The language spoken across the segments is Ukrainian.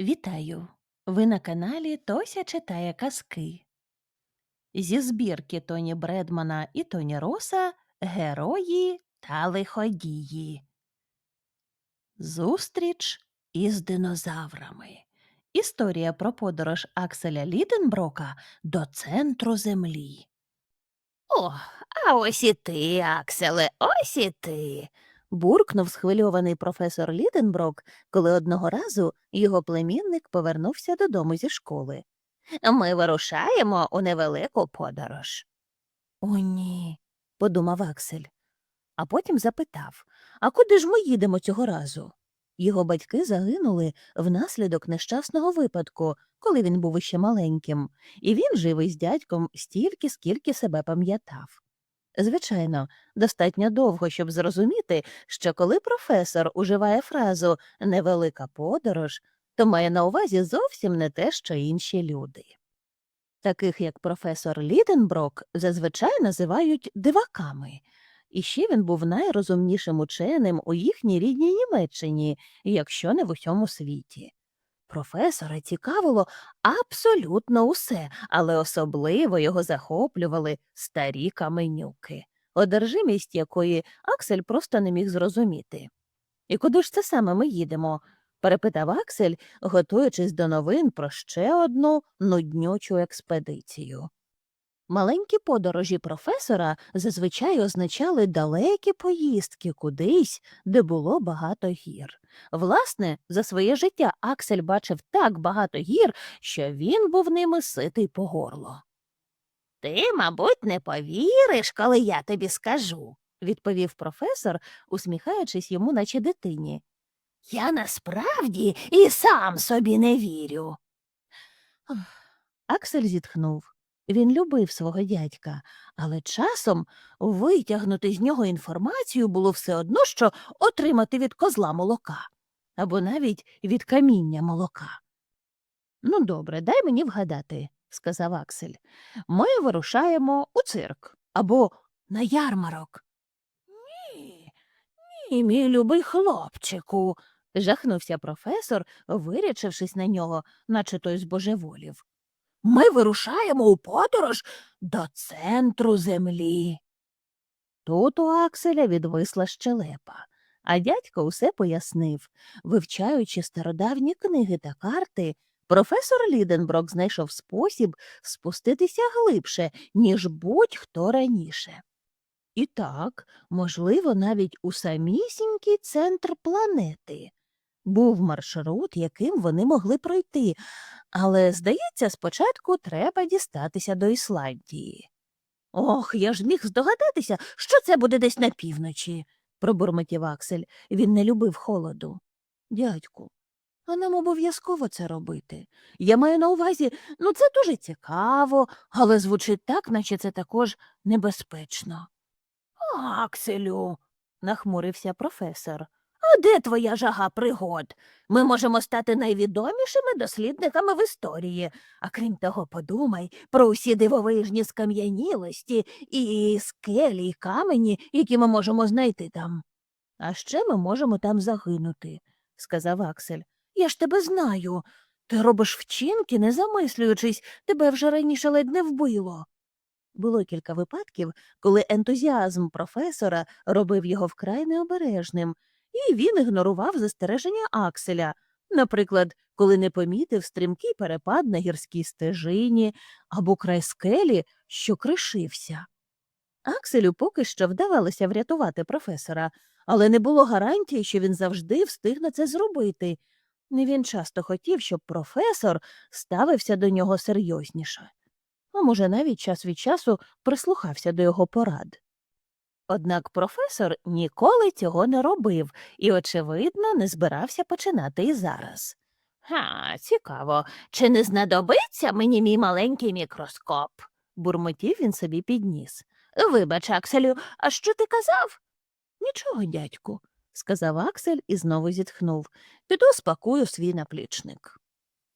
Вітаю! Ви на каналі Тося читає казки. Зі збірки Тоні Бредмана і Тоні Роса Герої та лиходії. Зустріч із динозаврами. Історія про подорож Акселя Ліденброка до центру землі. О, а ось і ти, Акселе, ось і ти. Буркнув схвильований професор Ліденброк, коли одного разу його племінник повернувся додому зі школи. Ми вирушаємо у невелику подорож. О, ні, подумав Аксель, а потім запитав А куди ж ми їдемо цього разу? Його батьки загинули внаслідок нещасного випадку, коли він був іще маленьким, і він жив із дядьком стільки, скільки себе пам'ятав. Звичайно, достатньо довго, щоб зрозуміти, що коли професор уживає фразу невелика подорож, то має на увазі зовсім не те, що інші люди. Таких як професор Ліденброк зазвичай називають диваками. І ще він був найрозумнішим ученим у їхній рідній Німеччині, якщо не в усьому світі. Професора цікавило абсолютно усе, але особливо його захоплювали старі каменюки, одержимість якої Аксель просто не міг зрозуміти. І куди ж це саме ми їдемо? перепитав Аксель, готуючись до новин про ще одну нуднючу експедицію. Маленькі подорожі професора зазвичай означали далекі поїздки кудись, де було багато гір. Власне, за своє життя Аксель бачив так багато гір, що він був ними ситий по горло. Ти, мабуть, не повіриш, коли я тобі скажу. відповів професор, усміхаючись йому, наче дитині. Я насправді і сам собі не вірю. Аксель зітхнув. Він любив свого дядька, але часом витягнути з нього інформацію було все одно, що отримати від козла молока або навіть від каміння молока. Ну, добре, дай мені вгадати, сказав Аксель. Ми вирушаємо у цирк або на ярмарок. Ні, ні, мій любий хлопчику. жахнувся професор, вирячившись на нього, наче той збожеволів. Ми вирушаємо у подорож до центру землі. Тут у Акселя відвисла щелепа, а дядько усе пояснив. Вивчаючи стародавні книги та карти, професор Ліденброк знайшов спосіб спуститися глибше, ніж будь-хто раніше. І так, можливо, навіть у самісінький центр планети. Був маршрут, яким вони могли пройти, але, здається, спочатку треба дістатися до Ісландії. Ох, я ж міг здогадатися, що це буде десь на півночі, пробурмотів Аксель. Він не любив холоду. Дядьку, а нам обов'язково це робити. Я маю на увазі, ну це дуже цікаво, але звучить так, наче це також небезпечно. Акселю, нахмурився професор. А де твоя жага пригод? Ми можемо стати найвідомішими дослідниками в історії. А крім того, подумай про усі дивовижні скам'янілості і скелі, і камені, які ми можемо знайти там. А ще ми можемо там загинути, сказав Аксель. Я ж тебе знаю. Ти робиш вчинки, не замислюючись, тебе вже раніше ледь не вбило. Було кілька випадків, коли ентузіазм професора робив його вкрай необережним, і він ігнорував застереження Акселя, наприклад, коли не помітив стрімкий перепад на гірській стежині або край скелі, що кришився. Акселю поки що вдавалося врятувати професора, але не було гарантії, що він завжди встигне це зробити. Не він часто хотів, щоб професор ставився до нього серйозніше, а може, навіть час від часу прислухався до його порад. Однак професор ніколи цього не робив і, очевидно, не збирався починати і зараз. Га, цікаво, чи не знадобиться мені мій маленький мікроскоп? Бурмотів він собі підніс. Вибач, Акселю, а що ти казав? Нічого, дядьку, сказав Аксель і знову зітхнув. Піду спакую свій наплічник.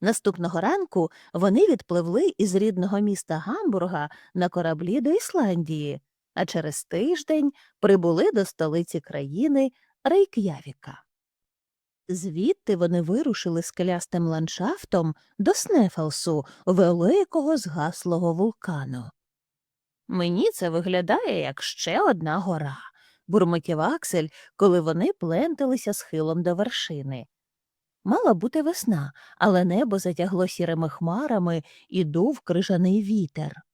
Наступного ранку вони відпливли із рідного міста Гамбурга на кораблі до Ісландії, а через тиждень прибули до столиці країни Рейк'явіка. Звідти вони вирушили скелястим ландшафтом до Снефелсу, великого згаслого вулкану. Мені це виглядає як ще одна гора, бурмотів Аксель, коли вони пленталися схилом до вершини. Мала бути весна, але небо затягло сірими хмарами і дув крижаний вітер.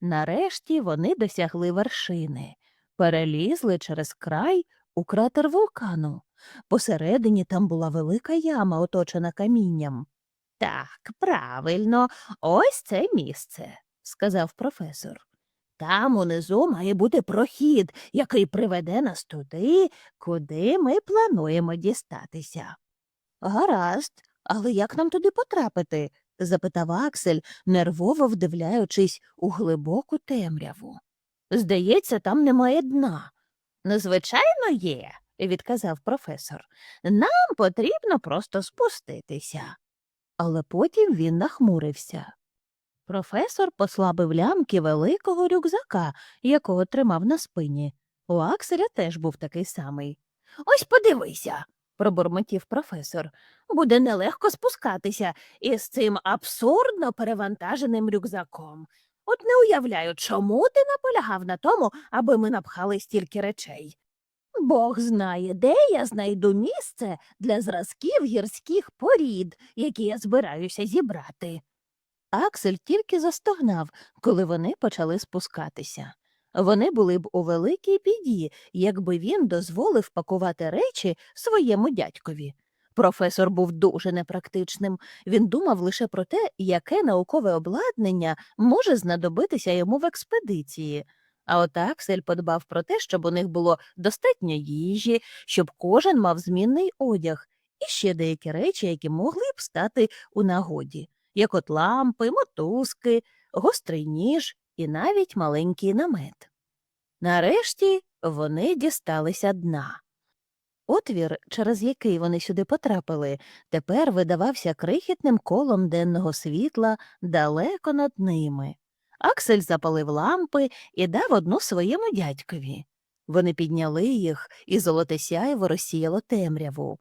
Нарешті вони досягли вершини, перелізли через край у кратер вулкану. Посередині там була велика яма, оточена камінням. Так, правильно, ось це місце, сказав професор. Там унизу має бути прохід, який приведе нас туди, куди ми плануємо дістатися. Гаразд, але як нам туди потрапити? Запитав Аксель, нервово вдивляючись у глибоку темряву. Здається, там немає дна. Ну, звичайно, є, відказав професор. Нам потрібно просто спуститися. Але потім він нахмурився. Професор послабив лямки великого рюкзака, якого тримав на спині. У Акселя теж був такий самий. Ось подивися, пробурмотів професор. Буде нелегко спускатися із цим абсурдно перевантаженим рюкзаком. От не уявляю, чому ти наполягав на тому, аби ми напхали стільки речей. Бог знає, де я знайду місце для зразків гірських порід, які я збираюся зібрати. Аксель тільки застогнав, коли вони почали спускатися. Вони були б у великій біді, якби він дозволив пакувати речі своєму дядькові. Професор був дуже непрактичним. Він думав лише про те, яке наукове обладнання може знадобитися йому в експедиції. А от Аксель подбав про те, щоб у них було достатньо їжі, щоб кожен мав змінний одяг і ще деякі речі, які могли б стати у нагоді, як от лампи, мотузки, гострий ніж і навіть маленький намет. Нарешті вони дісталися дна. Отвір, через який вони сюди потрапили, тепер видавався крихітним колом денного світла далеко над ними. Аксель запалив лампи і дав одну своєму дядькові. Вони підняли їх, і золоте сяйво розсіяло темряву.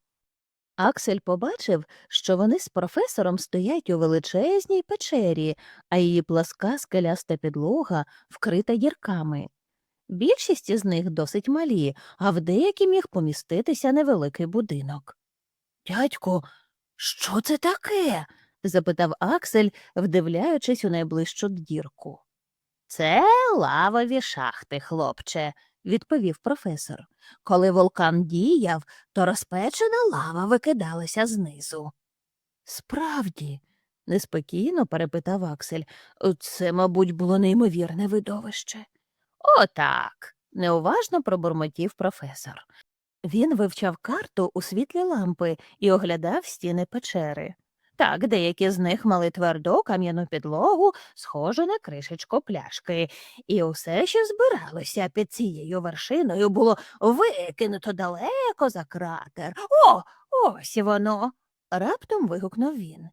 Аксель побачив, що вони з професором стоять у величезній печері, а її пласка скеляста підлога вкрита дірками. Більшість із них досить малі, а в деякі міг поміститися невеликий будинок. Дядьку, що це таке? запитав Аксель, вдивляючись у найближчу дірку. Це лавові шахти, хлопче, відповів професор. Коли вулкан діяв, то розпечена лава викидалася знизу. Справді, неспокійно перепитав Аксель. Це, мабуть, було неймовірне видовище. Отак, неуважно пробурмотів професор. Він вивчав карту у світлі лампи і оглядав стіни печери. Так, деякі з них мали тверду кам'яну підлогу, схожу на кришечку пляшки, і усе, що збиралося під цією вершиною, було викинуто далеко за кратер. О, ось воно. раптом вигукнув він.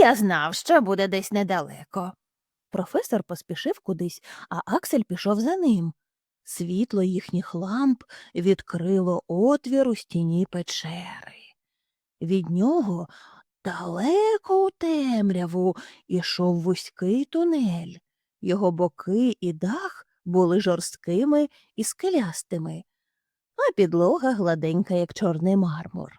Я знав, що буде десь недалеко. Професор поспішив кудись, а Аксель пішов за ним. Світло їхніх ламп відкрило отвір у стіні печери. Від нього далеко у темряву ішов вузький тунель. Його боки і дах були жорсткими і скелястими, а підлога гладенька, як чорний мармур.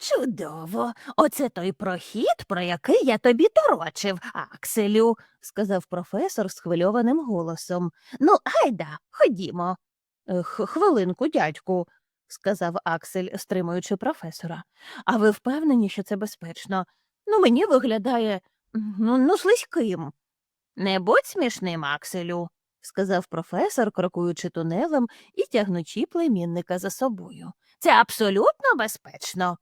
Чудово, оце той прохід, про який я тобі торочив, Акселю, сказав професор схвильованим голосом. Ну, гайда, ходімо. «Е, Х- Хвилинку, дядьку, сказав Аксель, стримуючи професора. А ви впевнені, що це безпечно? Ну, мені виглядає ну, ну слизьким. Не будь смішним, Акселю, сказав професор, крокуючи тунелем і тягнучи племінника за собою. Це абсолютно безпечно.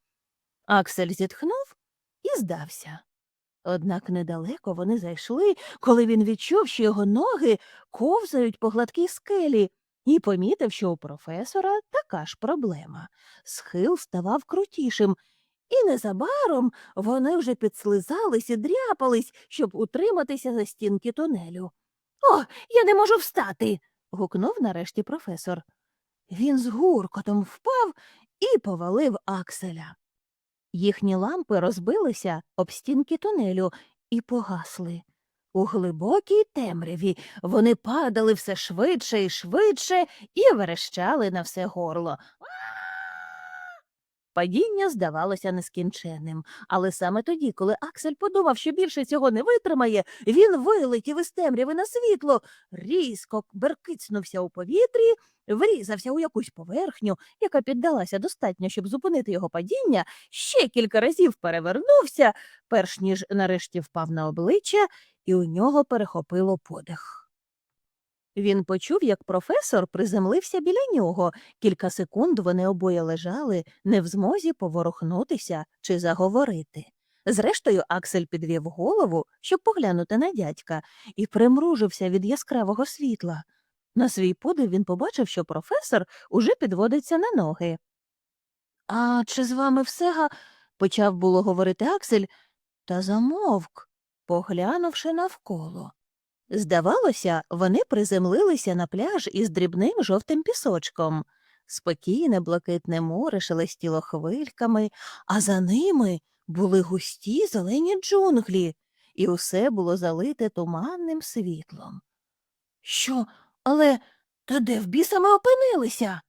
Аксель зітхнув і здався. Однак недалеко вони зайшли, коли він відчув, що його ноги ковзають по гладкій скелі, і помітив, що у професора така ж проблема. Схил ставав крутішим, і незабаром вони вже підслизались і дряпались, щоб утриматися за стінки тунелю. О, я не можу встати. гукнув нарешті професор. Він з гуркотом впав і повалив Акселя. Їхні лампи розбилися об стінки тунелю і погасли. У глибокій темряві вони падали все швидше і швидше і верещали на все горло. Падіння здавалося нескінченним, але саме тоді, коли Аксель подумав, що більше цього не витримає, він вилетів із темряви на світло, різко беркицнувся у повітрі, врізався у якусь поверхню, яка піддалася достатньо, щоб зупинити його падіння, ще кілька разів перевернувся, перш ніж нарешті впав на обличчя, і у нього перехопило подих. Він почув, як професор приземлився біля нього. Кілька секунд вони обоє лежали, не в змозі поворухнутися чи заговорити. Зрештою, Аксель підвів голову, щоб поглянути на дядька, і примружився від яскравого світла. На свій подив він побачив, що професор уже підводиться на ноги. А чи з вами все га? почав було говорити Аксель, та замовк, поглянувши навколо. Здавалося, вони приземлилися на пляж із дрібним жовтим пісочком. Спокійне блакитне море шелестіло хвильками, а за ними були густі зелені джунглі, і усе було залите туманним світлом. Що, але то де в біса ми опинилися?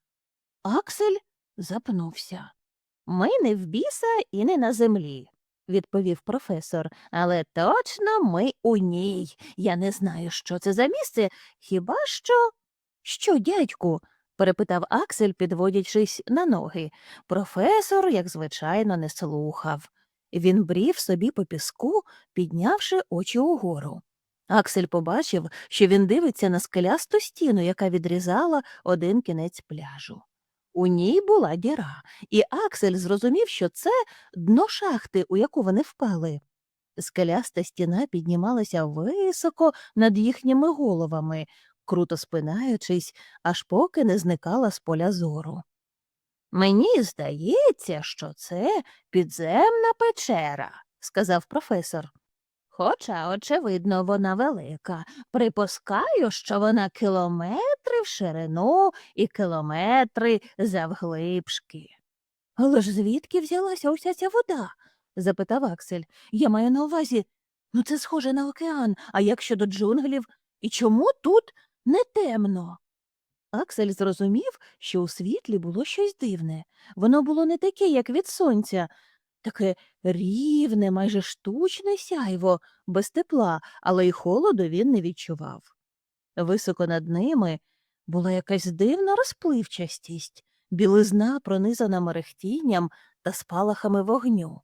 Аксель запнувся. Ми не в біса і не на землі, відповів професор, але точно ми у ній. Я не знаю, що це за місце, хіба що. Що, дядьку? перепитав Аксель, підводячись на ноги. Професор, як звичайно, не слухав. Він брів собі по піску, піднявши очі угору. Аксель побачив, що він дивиться на скелясту стіну, яка відрізала один кінець пляжу. У ній була діра, і Аксель зрозумів, що це дно шахти, у яку вони впали. Скеляста стіна піднімалася високо над їхніми головами, круто спинаючись, аж поки не зникала з поля зору. Мені здається, що це підземна печера, сказав професор. Хоча, очевидно, вона велика. Припускаю, що вона кілометри в ширину і кілометри завглибшки. Але ж звідки взялася уся ця вода? запитав Аксель. Я маю на увазі, ну це схоже на океан, а як щодо джунглів? І чому тут не темно? Аксель зрозумів, що у світлі було щось дивне. Воно було не таке, як від сонця, таке рівне, майже штучне сяйво, без тепла, але й холоду він не відчував. Високо над ними була якась дивна розпливчастість, білизна, пронизана мерехтінням та спалахами вогню.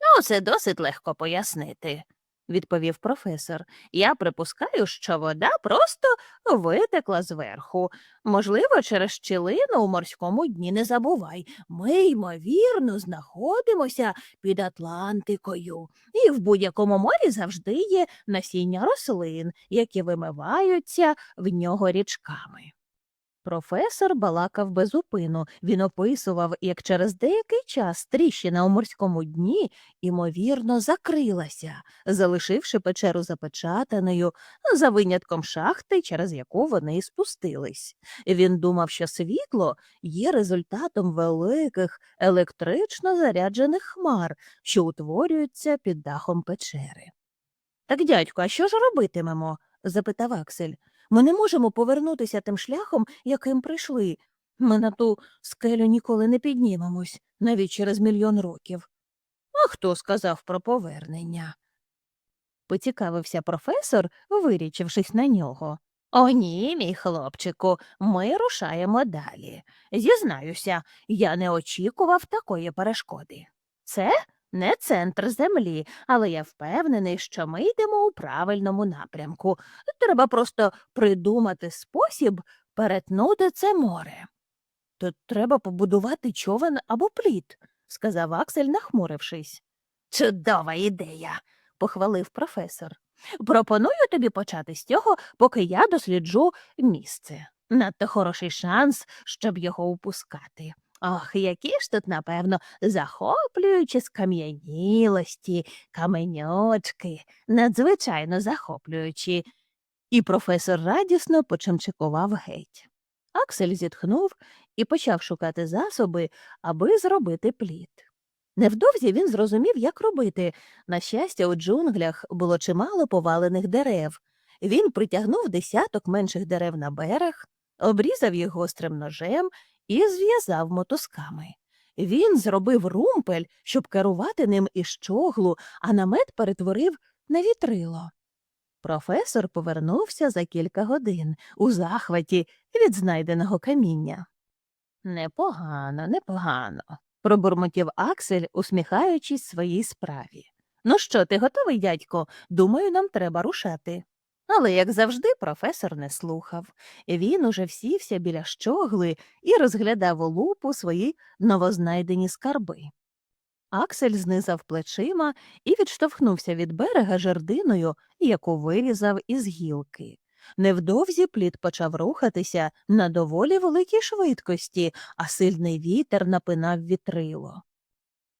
Ну, це досить легко пояснити, відповів професор. Я припускаю, що вода просто витекла зверху. Можливо, через щілину у морському дні не забувай. Ми, ймовірно, знаходимося під Атлантикою, і в будь-якому морі завжди є насіння рослин, які вимиваються в нього річками. Професор балакав без упину. Він описував, як через деякий час тріщина у морському дні, ймовірно, закрилася, залишивши печеру запечатаною, за винятком шахти, через яку вони й спустились. Він думав, що світло є результатом великих електрично заряджених хмар, що утворюються під дахом печери. Так, дядьку, а що ж робитимемо? запитав Аксель. Ми не можемо повернутися тим шляхом, яким прийшли. Ми на ту скелю ніколи не піднімемось, навіть через мільйон років. А хто сказав про повернення? поцікавився професор, вирічившись на нього. О, ні, мій хлопчику, ми рушаємо далі. Зізнаюся, я не очікував такої перешкоди. Це не центр землі, але я впевнений, що ми йдемо у правильному напрямку. Треба просто придумати спосіб перетнути це море. То треба побудувати човен або плід, сказав Аксель, нахмурившись. Чудова ідея, похвалив професор. Пропоную тобі почати з цього, поки я досліджу місце. Надто хороший шанс, щоб його упускати. Ох, які ж тут, напевно, захоплюючі скам'янілості, каменьочки, надзвичайно захоплюючі. І професор радісно почимчикував геть. Аксель зітхнув і почав шукати засоби, аби зробити плід. Невдовзі він зрозумів, як робити. На щастя, у джунглях було чимало повалених дерев. Він притягнув десяток менших дерев на берег, обрізав їх гострим ножем і зв'язав мотузками. Він зробив румпель, щоб керувати ним із чоглу, а намет перетворив на вітрило. Професор повернувся за кілька годин у захваті від знайденого каміння. Непогано, непогано, пробурмотів Аксель, усміхаючись своїй справі. Ну що, ти готовий, дядько? Думаю, нам треба рушати. Але, як завжди, професор не слухав. Він уже всівся біля щогли і розглядав у лупу свої новознайдені скарби. Аксель знизав плечима і відштовхнувся від берега жердиною, яку вирізав із гілки. Невдовзі плід почав рухатися на доволі великій швидкості, а сильний вітер напинав вітрило.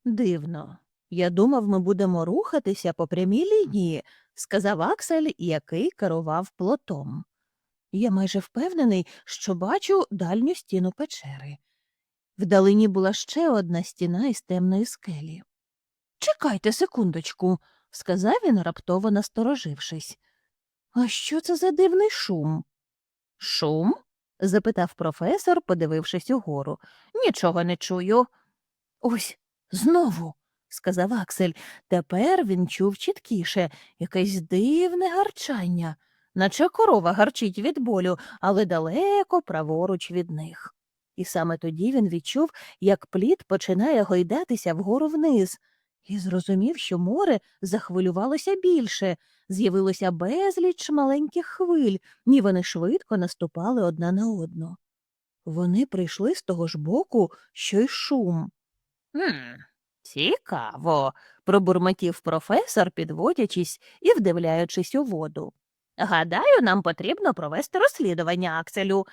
Дивно. Я думав, ми будемо рухатися по прямій лінії, сказав Аксель, який керував плотом. Я майже впевнений, що бачу дальню стіну печери. Вдалині була ще одна стіна із темної скелі. Чекайте секундочку, сказав він, раптово насторожившись. А що це за дивний шум? Шум? запитав професор, подивившись угору. Нічого не чую. Ось знову, сказав Аксель. Тепер він чув чіткіше якесь дивне гарчання, наче корова гарчить від болю, але далеко праворуч від них. І саме тоді він відчув, як плід починає гойдатися вгору вниз, і зрозумів, що море захвилювалося більше, з'явилося безліч маленьких хвиль, ні вони швидко наступали одна на одну. Вони прийшли з того ж боку, що й шум. «Хм, цікаво, пробурмотів професор, підводячись і вдивляючись у воду. Гадаю, нам потрібно провести розслідування, Акселю.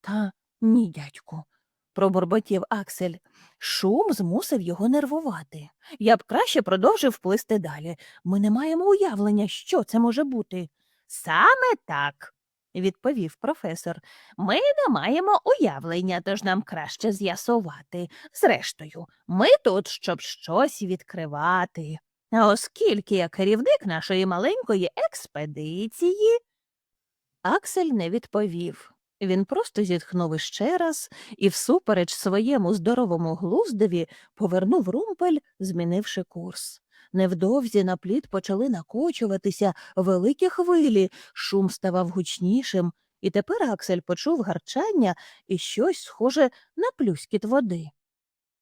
Та ні, дядьку, пробурмотів Аксель. Шум змусив його нервувати. Я б краще продовжив плисти далі. Ми не маємо уявлення, що це може бути. Саме так, відповів професор. Ми не маємо уявлення, тож нам краще з'ясувати. Зрештою, ми тут, щоб щось відкривати. А оскільки я керівник нашої маленької експедиції. Аксель не відповів. Він просто зітхнув іще раз і, всупереч своєму здоровому глуздові, повернув румпель, змінивши курс. Невдовзі на плід почали накочуватися великі хвилі, шум ставав гучнішим, і тепер Аксель почув гарчання і щось схоже на плюскіт води.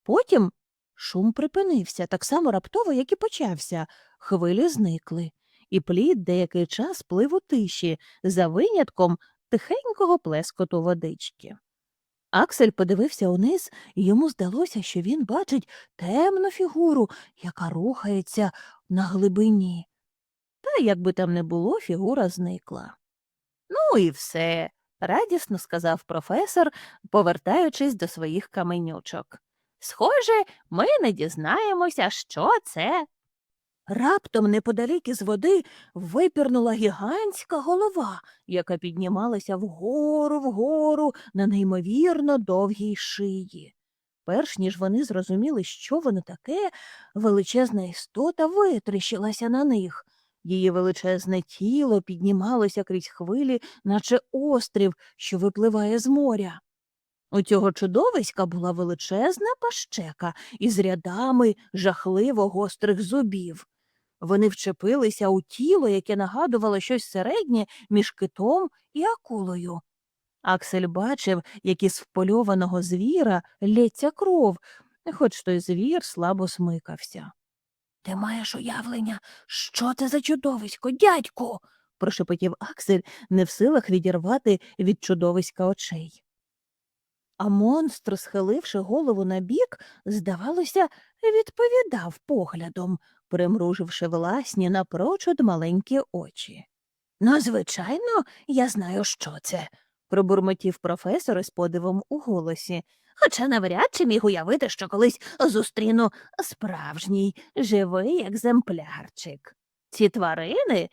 Потім шум припинився так само раптово, як і почався, хвилі зникли, і плід деякий час плив у тиші, за винятком тихенького плескоту водички. Аксель подивився униз, і йому здалося, що він бачить темну фігуру, яка рухається на глибині. Та, як би там не було, фігура зникла. Ну і все, радісно сказав професор, повертаючись до своїх каменючок. Схоже, ми не дізнаємося, що це. Раптом неподалік із води випірнула гігантська голова, яка піднімалася вгору вгору на неймовірно довгій шиї. Перш ніж вони зрозуміли, що воно таке, величезна істота витріщилася на них. Її величезне тіло піднімалося крізь хвилі, наче острів, що випливає з моря. У цього чудовиська була величезна пащека із рядами жахливо гострих зубів. Вони вчепилися у тіло, яке нагадувало щось середнє між китом і акулою. Аксель бачив, як із впольованого звіра лється кров, хоч той звір слабо смикався. Ти маєш уявлення, що це за чудовисько, дядьку? прошепотів Аксель, не в силах відірвати від чудовиська очей. А монстр, схиливши голову набік, здавалося, відповідав поглядом, примруживши власні напрочуд маленькі очі. Ну, звичайно, я знаю, що це, пробурмотів професор із подивом у голосі, хоча навряд чи міг уявити, що колись зустріну справжній живий екземплярчик. Ці тварини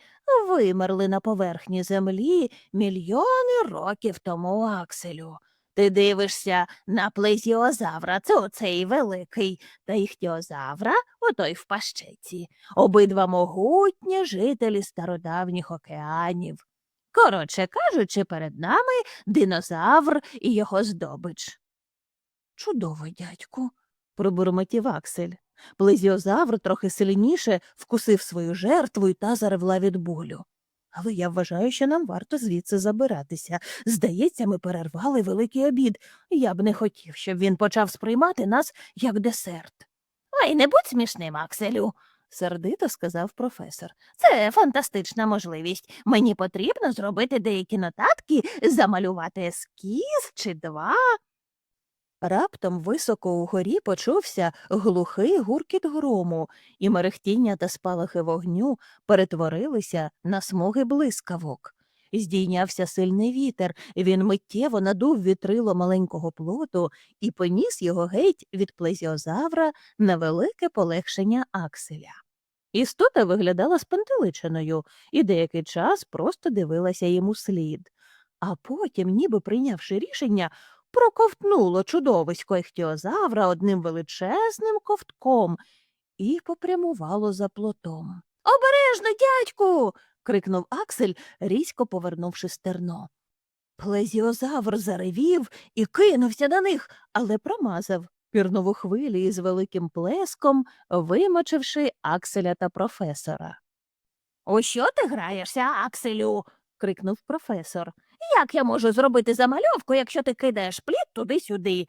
вимерли на поверхні землі мільйони років тому Акселю. Ти дивишся на плезіозавра, це оцей великий, та іхтіозавра, отой в пащеці. Обидва могутні жителі стародавніх океанів. Коротше кажучи, перед нами динозавр і його здобич. Чудово, дядьку, пробурмотів Аксель. Плезіозавр трохи сильніше вкусив свою жертву і та заревла від болю. Але я вважаю, що нам варто звідси забиратися. Здається, ми перервали великий обід. Я б не хотів, щоб він почав сприймати нас як десерт, Ай, не будь смішним, Акселю. сердито сказав професор. Це фантастична можливість. Мені потрібно зробити деякі нотатки, замалювати ескіз чи два. Раптом високо угорі почувся глухий гуркіт грому, і мерехтіння та спалахи вогню перетворилися на смуги блискавок. Здійнявся сильний вітер, він миттєво надув вітрило маленького плоту і поніс його геть від плезіозавра на велике полегшення акселя. Істота виглядала спантеличеною і деякий час просто дивилася йому слід. А потім, ніби прийнявши рішення, проковтнуло чудовисько іхтіозавра одним величезним ковтком і попрямувало за плотом. Обережно, дядьку. крикнув Аксель, різко повернувши стерно. Плезіозавр заревів і кинувся на них, але промазав, пірнув у хвилі із великим плеском, вимочивши Акселя та професора. У що ти граєшся, Акселю? крикнув професор. Як я можу зробити замальовку, якщо ти кидаєш плід туди-сюди?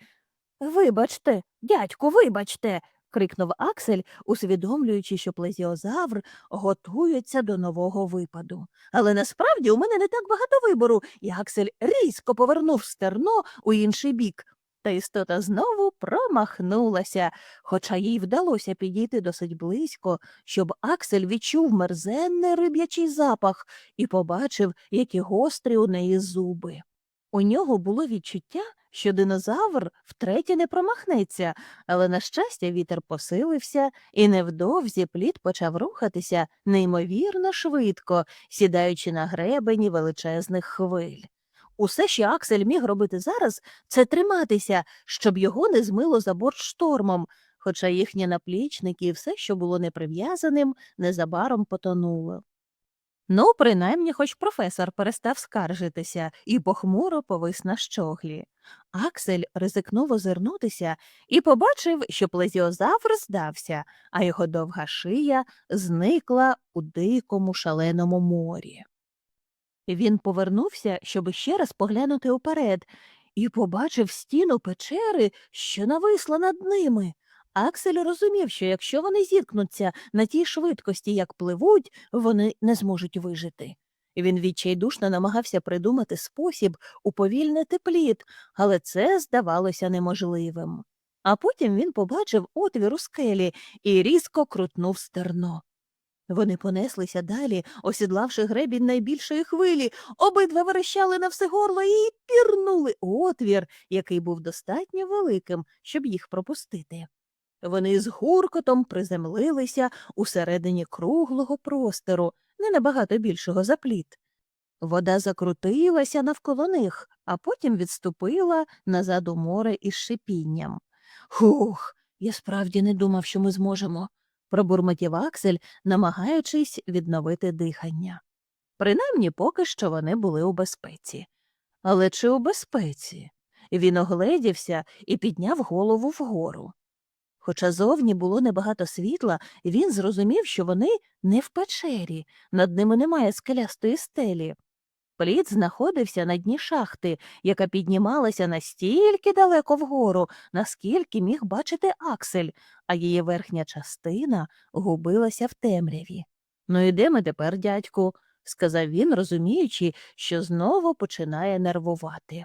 Вибачте, дядьку, вибачте. крикнув Аксель, усвідомлюючи, що плезіозавр готується до нового випаду. Але насправді у мене не так багато вибору, і Аксель різко повернув стерно у інший бік. Та істота знову промахнулася, хоча їй вдалося підійти досить близько, щоб Аксель відчув мерзенний риб'ячий запах і побачив, які гострі у неї зуби. У нього було відчуття, що динозавр втретє не промахнеться, але, на щастя, вітер посилився, і невдовзі плід почав рухатися неймовірно швидко, сідаючи на гребені величезних хвиль. Усе, що Аксель міг робити зараз, це триматися, щоб його не змило за борт штормом, хоча їхні наплічники і все, що було неприв'язаним, незабаром потонуло. Ну, принаймні, хоч професор перестав скаржитися і похмуро повис на щоглі. Аксель ризикнув озирнутися і побачив, що плезіозавр здався, а його довга шия зникла у дикому шаленому морі. Він повернувся, щоб ще раз поглянути уперед, і побачив стіну печери, що нависла над ними. Аксель розумів, що якщо вони зіткнуться на тій швидкості, як пливуть, вони не зможуть вижити. Він відчайдушно намагався придумати спосіб уповільнити плід, але це здавалося неможливим. А потім він побачив отвір у скелі і різко крутнув стерно. Вони понеслися далі, осідлавши гребінь найбільшої хвилі, обидва верещали на все горло і пірнули отвір, який був достатньо великим, щоб їх пропустити. Вони з гуркотом приземлилися усередині круглого простору, не набагато більшого за плід. Вода закрутилася навколо них, а потім відступила назад у море із шипінням. Хух, я справді не думав, що ми зможемо, пробурмотів Аксель, намагаючись відновити дихання. Принаймні, поки що вони були у безпеці. Але чи у безпеці? Він огледівся і підняв голову вгору. Хоча зовні було небагато світла, він зрозумів, що вони не в печері, над ними немає скелястої стелі. Плід знаходився на дні шахти, яка піднімалася настільки далеко вгору, наскільки міг бачити Аксель, а її верхня частина губилася в темряві. Ну і де ми тепер, дядьку? сказав він, розуміючи, що знову починає нервувати.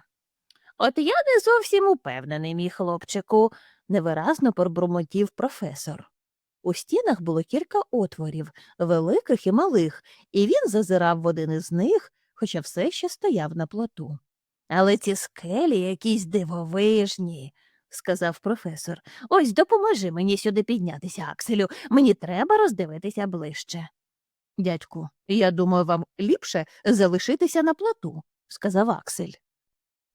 От я не зовсім упевнений, мій хлопчику. невиразно пробурмотів професор. У стінах було кілька отворів, великих і малих, і він зазирав в один із них, хоча все ще стояв на плоту. Але ці скелі якісь дивовижні, сказав професор. Ось допоможи мені сюди піднятися, Акселю. Мені треба роздивитися ближче. Дядьку, я думаю, вам ліпше залишитися на плоту, сказав Аксель.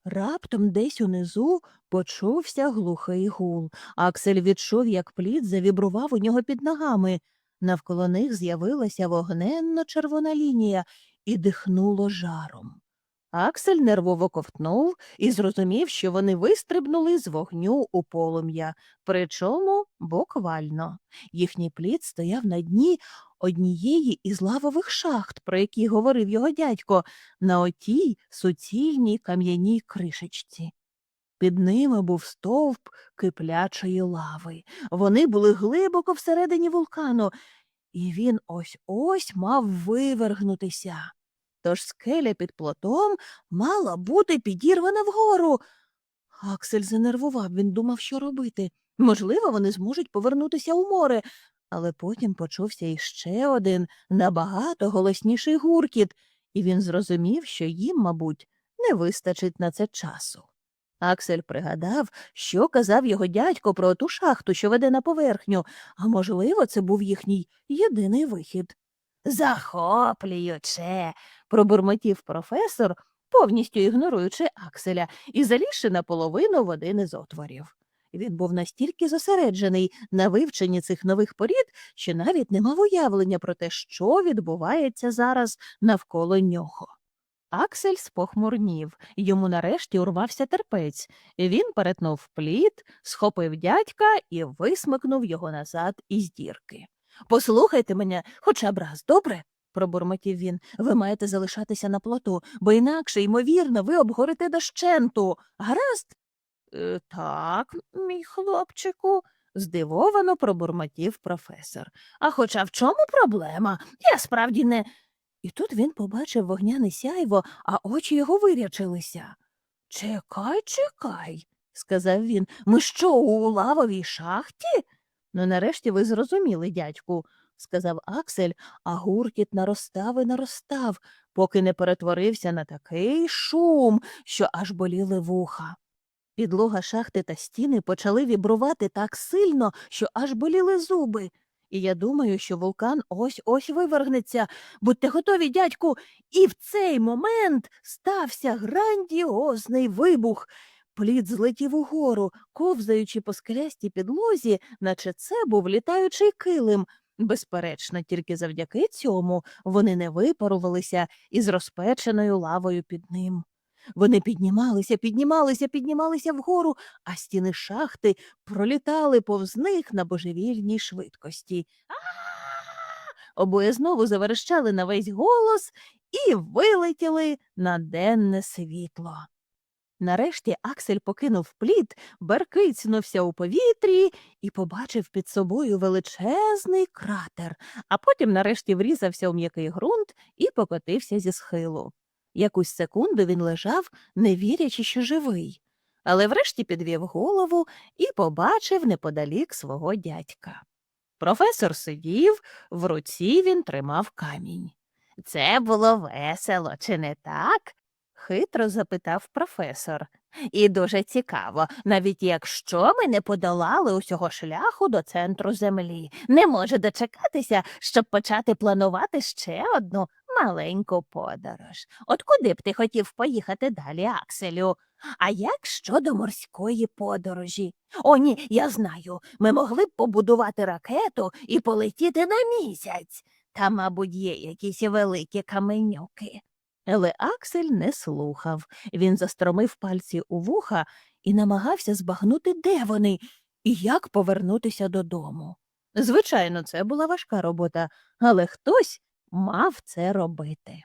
Раптом десь унизу почувся глухий гул. Аксель відчув, як плід завібрував у нього під ногами. Навколо них з'явилася вогненно червона лінія і дихнуло жаром. Аксель нервово ковтнув і зрозумів, що вони вистрибнули з вогню у полум'я, причому буквально. Їхній плід стояв на дні однієї із лавових шахт, про які говорив його дядько, на отій суцільній кам'яній кришечці. Під ними був стовп киплячої лави. Вони були глибоко всередині вулкану, і він ось ось мав вивергнутися. Тож скеля під плотом мала бути підірвана вгору. Аксель занервував, він думав, що робити. Можливо, вони зможуть повернутися у море, але потім почувся іще один набагато голосніший гуркіт, і він зрозумів, що їм, мабуть, не вистачить на це часу. Аксель пригадав, що казав його дядько про ту шахту, що веде на поверхню, а можливо, це був їхній єдиний вихід. Захоплююче. Пробурмотів професор, повністю ігноруючи Акселя, і залізши наполовину в один із отворів. Він був настільки зосереджений на вивченні цих нових порід, що навіть не мав уявлення про те, що відбувається зараз навколо нього. Аксель спохмурнів, йому нарешті урвався терпець. Він перетнув плід, схопив дядька і висмикнув його назад із дірки. Послухайте мене хоча б раз, добре? Пробурмотів він. Ви маєте залишатися на плоту, бо інакше, ймовірно, ви обгорите дощенту. Гаразд? «Е, так, мій хлопчику, здивовано пробурмотів професор. А хоча в чому проблема? Я справді не. І тут він побачив вогняне сяйво, а очі його вирячилися. Чекай, чекай, сказав він. Ми що, у лавовій шахті? Ну, нарешті ви зрозуміли, дядьку, сказав Аксель, а гуркіт наростав і наростав, поки не перетворився на такий шум, що аж боліли вуха. Підлога шахти та стіни почали вібрувати так сильно, що аж боліли зуби. І я думаю, що вулкан ось ось вивергнеться. Будьте готові, дядьку. І в цей момент стався грандіозний вибух. Плід злетів угору, ковзаючи по скелястій підлозі, наче це був літаючий килим. Безперечно, тільки завдяки цьому вони не випарувалися із розпеченою лавою під ним. Вони піднімалися, піднімалися, піднімалися вгору, а стіни шахти пролітали повз них на божевільній швидкості. Обоє знову заверещали на весь голос і вилетіли на денне світло. Нарешті Аксель покинув плід, беркицнувся у повітрі і побачив під собою величезний кратер, а потім нарешті врізався у м'який ґрунт і покотився зі схилу. Якусь секунду він лежав, не вірячи, що живий, але врешті підвів голову і побачив неподалік свого дядька. Професор сидів, в руці він тримав камінь. Це було весело, чи не так? Хитро запитав професор. І дуже цікаво, навіть якщо ми не подолали усього шляху до центру землі, не може дочекатися, щоб почати планувати ще одну маленьку подорож. От куди б ти хотів поїхати далі, Акселю? А як щодо морської подорожі? О, ні, я знаю. Ми могли б побудувати ракету і полетіти на місяць. Там, мабуть, є якісь великі каменюки. Але Аксель не слухав. Він застромив пальці у вуха і намагався збагнути, де вони і як повернутися додому. Звичайно, це була важка робота, але хтось мав це робити.